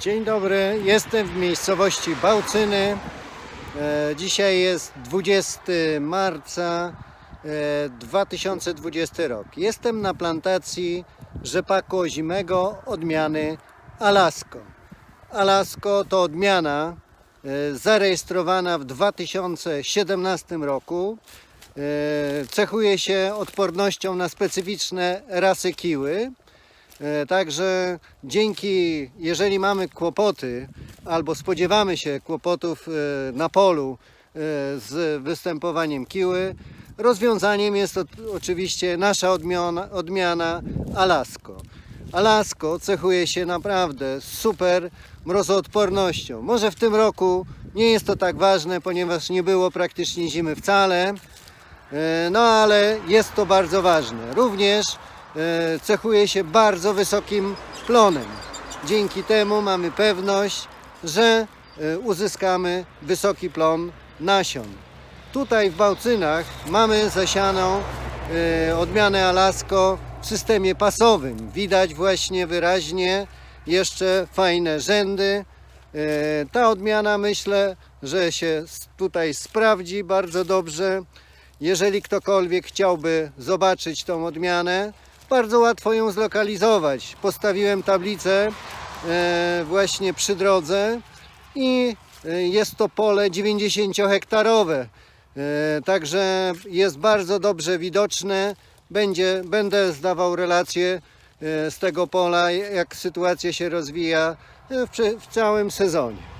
Dzień dobry, jestem w miejscowości Bałcyny. E, Dzisiaj jest 20 marca e, 2020 rok. Jestem na plantacji rzepaku ozimego odmiany Alasko. Alasko to odmiana e, zarejestrowana w 2017 roku. E, Cechuje się odpornością na specyficzne rasy kiły. E, Także dzięki, jeżeli mamy kłopoty albo spodziewamy się kłopotów e, na polu e, z występowaniem kiły, rozwiązaniem jest oczywiście nasza odmiana, odmiana Alasko. Alasko cechuje się naprawdę super mrozoodpornością. Może w tym roku nie jest to tak ważne, ponieważ nie było praktycznie zimy wcale. No ale jest to bardzo ważne. Również cechuje się bardzo wysokim plonem. Dzięki temu mamy pewność, że e, uzyskamy wysoki plon nasion. Tutaj w Bałcynach mamy zasianą e, odmianę Alasko w systemie pasowym. Widać właśnie wyraźnie jeszcze fajne rzędy. E, Ta odmiana myślę, że się tutaj sprawdzi bardzo dobrze. Jeżeli ktokolwiek chciałby zobaczyć tą odmianę, bardzo łatwo ją zlokalizować. Postawiłem tablicę e, właśnie przy drodze i e, jest to pole 90-hektarowe. E, Także jest bardzo dobrze widoczne. Będzie, będę zdawał relacje z tego pola, jak sytuacja się rozwija w, w całym sezonie.